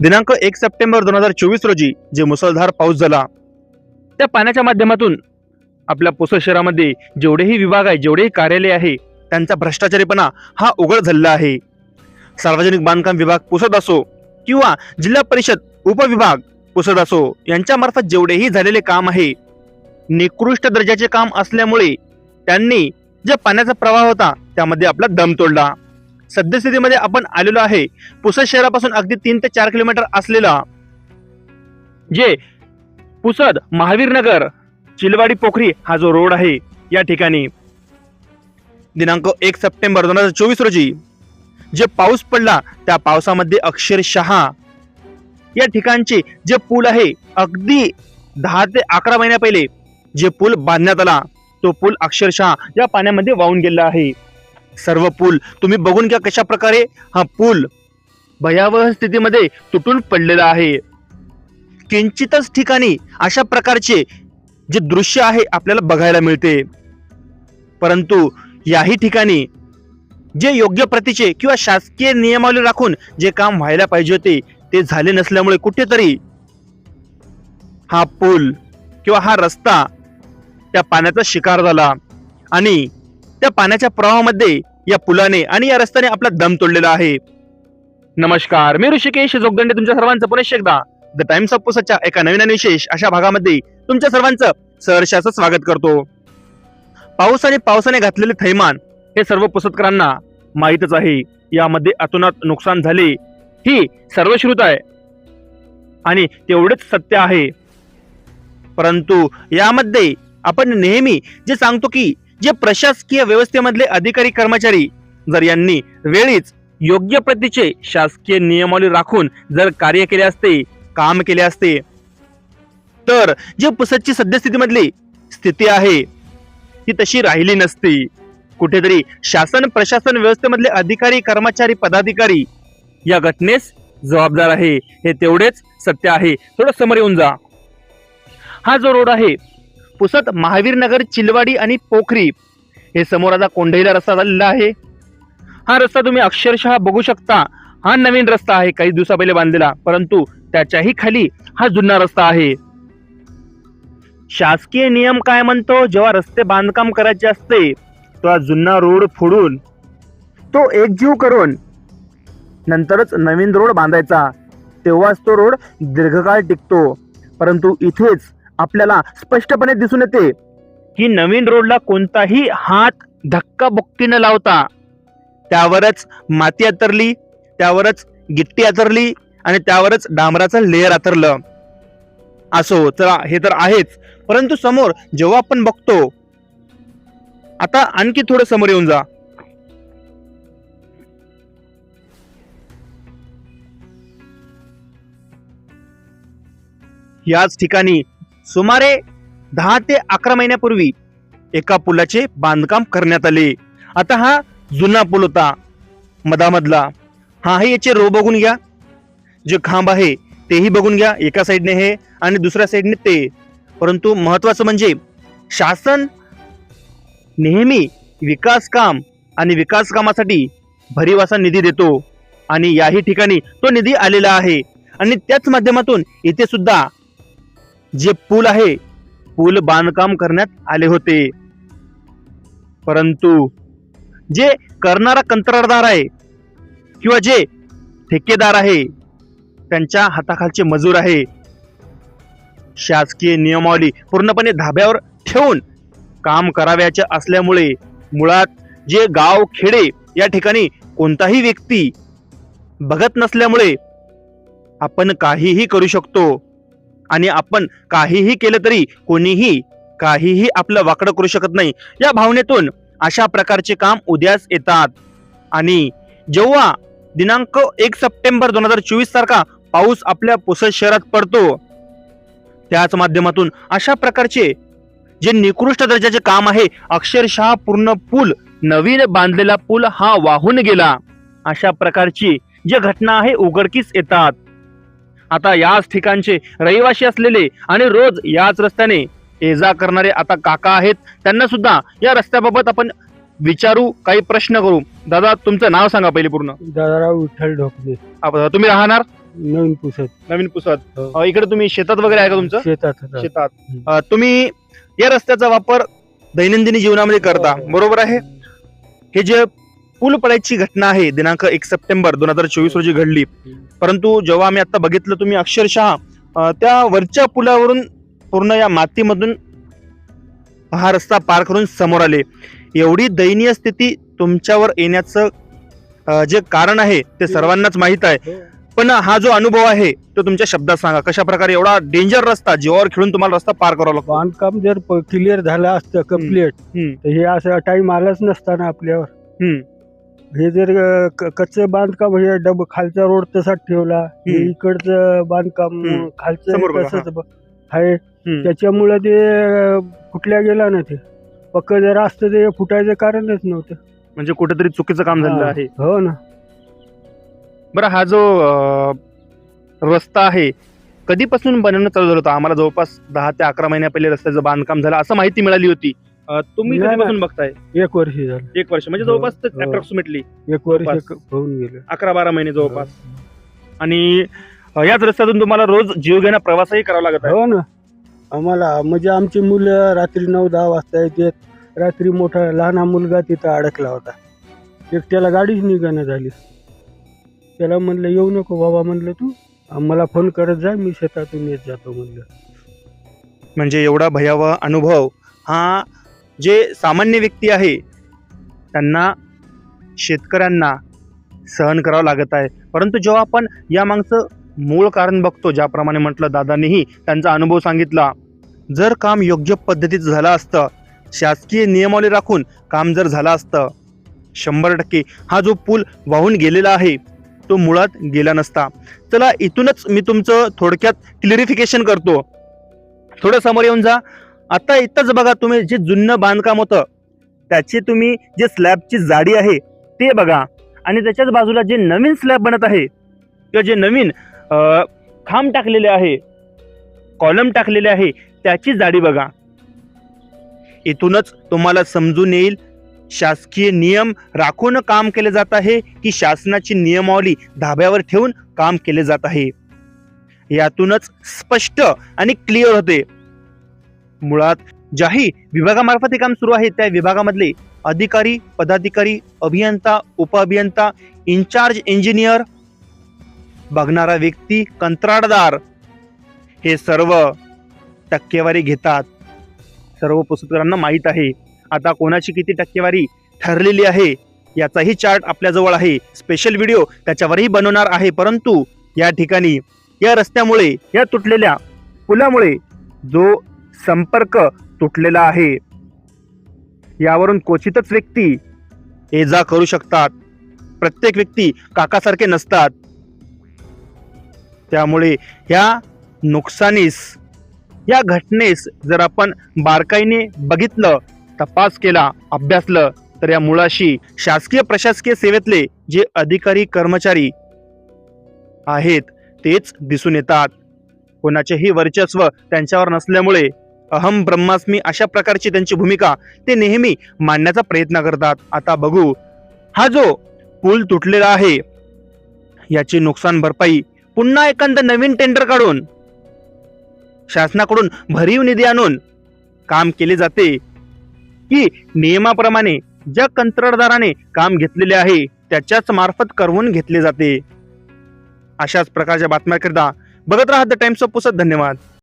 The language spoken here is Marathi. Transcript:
दिनांक एक सप्टेंबर दोन हजार चोवीस रोजी जे मुसळधार पाऊस झाला त्या पाण्याच्या माध्यमातून आपल्या पुसद शहरामध्ये जेवढेही विभाग आहे जेवढेही कार्यालय आहे त्यांचा भ्रष्टाचारीपणा हा उघड झालेला आहे. सार्वजनिक बांधकाम विभाग पुसद असो किंवा जिल्हा परिषद उपविभाग पुसद असो यांच्यामार्फत जेवढेही झालेले काम आहे निकृष्ट दर्जाचे काम असल्यामुळे त्यांनी ज्या पाण्याचा प्रवाह होता त्यामध्ये आपला दम तोडला. सद्यस्थितीमध्ये आपण आलेलो आहे. पुसद शहरापासून अगदी तीन ते चार किलोमीटर असलेला जे पुसद महावीरनगर चिलवाडी पोखरी हा जो रोड आहे या ठिकाणी. दिनांक एक सप्टेंबर दोन हजार चोवीस रोजी जे पाऊस पडला त्या पावसामध्ये अक्षरशः या ठिकाणचे जे पूल आहे अगदी दहा ते अकरा महिन्या पहिले जे पूल बांधण्यात आला तो पूल अक्षरशः या पाण्यामध्ये वाहून गेला आहे. सर्व पूल. तुम्ही बघून घ्या कशा प्रकारे हा पूल भयावह स्थितीमध्ये तुटून पडलेला आहे. किंचितच ठिकाणी अशा प्रकारचे जे दृश्य आहे आपल्याला बघायला मिळते. परंतु याही ठिकाणी जे योग्य प्रतीचे किंवा शासकीय नियमावली राखून जे काम व्हायला पाहिजे होते ते झाले नसल्यामुळे कुठेतरी हा पूल किंवा हा रस्ता त्या पाण्याचा शिकार झाला. आणि त्या पाण्याच्या प्रवाहामध्ये या पुलाने आणि या रस्त्याने आपला दम तोडलेला आहे. नमस्कार मी ऋषिकेश जोगदंडे. तुमच्या सर्वांचं पुनश्च एकदा द टाइम्स ऑफ पुसाच्या एका नवीन आणि विशेष अशा भागामध्ये तुमच्या सर्वांचं सहर्षाचं स्वागत करतो. पाऊस आणि पावसाने घातलेले थैमान हे सर्व पुसतकरांना माहीतच आहे. यामध्ये अतोनात नुकसान झाले. ही सर्वश्रुत आहे. आणि तेवढेच सत्य आहे. परंतु यामध्ये आपण नेहमी जे सांगतो की जे प्रशासकीय व्यवस्थेमधले अधिकारी कर्मचारी जर यांनी वेळीच योग्य प्रतीचे शासकीय नियमावली राखून जर कार्य केले असते काम केले असते तर जे पुसदची सद्यस्थितीमधली स्थिती आहे ती तशी राहिली नसती. कुठेतरी शासन प्रशासन व्यवस्थेमधले अधिकारी कर्मचारी पदाधिकारी या घटनेस जबाबदार आहे. हे तेवढेच सत्य आहे. थोडं समोर येऊन जा. हा जो रोड आहे पुसत महावीरनगर चिलवाडी आणि पोखरी. हे समोर आता कोंढईला रस्ता झालेला आहे. हा रस्ता तुम्ही अक्षरशः बघू शकता. हा नवीन रस्ता आहे काही दिवसा पहिले बांधलेला परंतु त्याच्याही खाली हा जुना रस्ता आहे. शासकीय नियम काय म्हणतो? जेव्हा रस्ते बांधकाम करायचे असते तेव्हा जुना रोड फोडून तो एकजीव करून नंतरच नवीन रोड बांधायचा. तेव्हाच तो रोड दीर्घकाळ टिकतो. परंतु इथेच आपल्याला स्पष्टपणे दिसून येते. की नवीन रोडला कोणताही हात धक्काबुक्की न लावता. त्यावरच माती आतरली त्यावरच गिट्टी आतरली आणि त्यावरच डांबराचं लेअर आतरलं असो चला हे तर आहेच. परंतु समोर जेव्हा आपण बघतो आता आणखी थोडं समोर येऊन जा. याच ठिकाणी सुमारे दहा ते अकरा महिन्यापूर्वी एका पुलाचे बांधकाम करण्यात आले. आता हा जुना पूल होता मधामधला हा हे याचे रो बघून घ्या. जे खांब आहे तेही बघून घ्या. एका साईडने हे आणि दुसऱ्या साईडने ते. परंतु महत्वाचं म्हणजे शासन नेहमी विकास काम आणि विकास कामासाठी भरीव असा निधी देतो. आणि याही ठिकाणी तो निधी आलेला आहे. आणि त्याच माध्यमातून इथे सुद्धा जे पूल आहे पूल बांधकाम करण्यात आले होते. परंतु जे करणारा कंत्राटदार आहे किंवा जे ठेकेदार आहे त्यांच्या हाताखालचे मजूर आहे. शासकीय नियमावली पूर्णपणे धाब्यावर ठेवून काम करावयाचे असल्यामुळे मुळात जे गाव खेडे या ठिकाणी कोणताही व्यक्ती बघत नसल्यामुळे आपण काहीही करू शकतो. आणि आपण काहीही केलं तरी कोणीही काहीही आपलं वाकडं करू शकत नाही. या भावनेतून अशा प्रकारचे काम उद्याच येतात. आणि जेव्हा दिनांक एक सप्टेंबर दोन हजार चोवीस सारखा पाऊस आपल्या पुसद शहरात पडतो त्याच माध्यमातून अशा प्रकारचे जे निकृष्ट दर्जाचे काम आहे अक्षरशः पूर्ण पूल नवीन बांधलेला पूल हा वाहून गेला. अशा प्रकारची जी घटना आहे उघडकीस येतात. आता याच ठिकाणचे रहिवासी असलेले आणि रोज याच रस्त्याने ये जा करणारे आता काका आहेत त्यांना सुद्धा या रस्त्याबाबत आपण विचारू काही प्रश्न करू. दादा तुमचं नाव सांगा पहिले पूर्ण. दादाराव विठ्ठल ढोकले. आप- तुम्ही राहणार? नवीन पुसत नवीन पुसत हो. अ, इकडे तुम्ही शेतात वगैरे आहे का तुमचं? शेतात होता. शेतात. हम्म. अ, तुम्ही या रस्त्याचा वापर दैनंदिन जीवनामध्ये करता हो. बरोबर आहे? हे जे पूल पडायची घटना आहे. दिनांक एक सप्टेंबर दोन हजार चोवीस रोजी घडली. परंतु जेव्हा आम्ही आता बघितलं तुम्ही अक्षरशः त्या वरच्या पुलावरून पूर्ण या मातीमधून हा रस्ता पार करून समोर आले. एवढी दयनीय स्थिती तुमच्यावर येण्याचं जे कारण आहे ते सर्वांनाच माहीत आहे. पण हा जो अनुभव आहे तो तुमच्या शब्दात सांगा. कशा प्रकारे एवढा डेंजर रस्ता जीवावर खेळून तुम्हाला रस्ता पार करावा लागतो? बांधकाम जर क्लिअर झालं असतं कंप्लीट हे असं टाइम आलाच नसता ना आपल्यावर. हे जर क- कच्चं बांधकाम हे डब खालचा रोड तसाच ठेवला हे हम्म. इकडचं बांधकाम हम्म. खालचं समोर बघा, तसंच ब- आहे हम्म. त्याच्यामुळे ते अं, फुटल्या गेला ना ते पक्क जर असतं ते फुटायचं कारणच नव्हतं म्हणजे कुठेतरी चुकीचं काम झालेलं हा. आहे हो ना बरं हा जो अ, रस्ता आहे कधीपासून बनवणं चालू झालं होतं आम्हाला जवळपास दहा ते अकरा महिन्या पहिले रस्त्याचं बांधकाम झालं असं माहिती मिळाली होती अ, तुम्ही नाही, कधीपासून बघताय? एक वर्ष झालं. एक वर्ष. म्हणजे हो, जवळपास हो. अप्रॉक्सिमेटली एक वर्ष होऊन गेलं. अकरा बारा महिने जवळपास. आणि अ, याच रस्त्यातून तुम्हाला रोज जीवघेणा प्रवासही करावा लागत आहे. हो ना. आम्हाला म्हणजे आमची मुलं रात्री नऊ दहा वाजता येतात. रात्री मोठा लहान मुलगा तिथं अडकला होता. एकट्याला गाडीच निघणं झाली. त्याला म्हणलं येऊ नको बाबा म्हणलं तू. मला फोन करत जा मी शेतातून येत जातो म्हणलं. म्हणजे एवढा भयावह अनुभव हा जे सामान्य व्यक्ती आहे त्यांना शेतकऱ्यांना सहन करावं लागत आहे. परंतु जेव्हा आपण या मागचं मूळ कारण बघतो ज्याप्रमाणे म्हटलं दादांनीही त्यांचा अनुभव सांगितला जर काम योग्य पद्धतीचं झालं असतं शासकीय नियमावली राखून काम जर झालं असतं शंभर टक्के हा जो पूल वाहून गेलेला आहे तो मुळात गेला नसता. चला इथूनच मी तुमचं थोडक्यात क्लिअरिफिकेशन करतो. थोडं समोर येऊन जा. आता इथंच बघा तुम्ही जे जुनं बांधकाम होतं त्याची तुम्ही जे स्लॅबची जाडी आहे ते बघा. आणि त्याच्याच बाजूला जे नवीन स्लॅब बनत आहे किंवा जे नवीन खांब टाकलेले आहे कॉलम टाकलेले आहे त्याची जाडी बघा. इथूनच तुम्हाला समजून येईल शासकीय नियम राखून काम केले जात आहे की शासनाची नियमावली धाब्यावर ठेवून काम केले जात आहे. यातूनच स्पष्ट आणि क्लिअर होते. मुळात ज्याही विभागामार्फत हे काम सुरू आहे त्या विभागामधले अधिकारी पदाधिकारी अभियंता उपअभियंता इन्चार्ज इंजिनियर बघणारा व्यक्ती कंत्राटदार हे सर्व टक्केवारी घेतात. सर्व पुस्तकांना माहीत आहे. आता कोणाची किती टक्केवारी ठरलेली आहे याचाही चार्ट आपल्याजवळ आहे. स्पेशल व्हिडिओ त्याच्यावरही बनवणार आहे परंतु या ठिकाणी या रस्त्यामुळे या तुटलेल्या पुलामुळे जो संपर्क तुटलेला आहे. यावरून क्वचितच व्यक्ती ये जा करू शकतात. प्रत्येक व्यक्ती काकासारखे नसतात. त्यामुळे ह्या नुकसानीस या घटनेस जर आपण बारकाईने बघितलं तपास केला अभ्यासलं तर या मुळाशी शासकीय प्रशासकीय सेवेतले जे अधिकारी कर्मचारी आहेत तेच दिसून येतात. कोणाचेही वर्चस्व त्यांच्यावर नसल्यामुळे अहम ब्रह्मास्मी अशा प्रकारची त्यांची भूमिका ते नेहमी मांडण्याचा प्रयत्न करतात. आता बघू. हा जो पूल तुटलेला आहे याची नुकसान भरपाई पुन्हा एखादं नवीन टेंडर काढून शासनाकडून भरीव निधी आणून काम केले जाते. की नियमाप्रमाणे ज्या कंत्राटदाराने काम घेतलेले आहे त्याच्याच मार्फत करवून घेतले जाते. अशाच प्रकारच्या बातम्याकरिता बघत राहा द टाइम्स ऑफ पुसत धन्यवाद.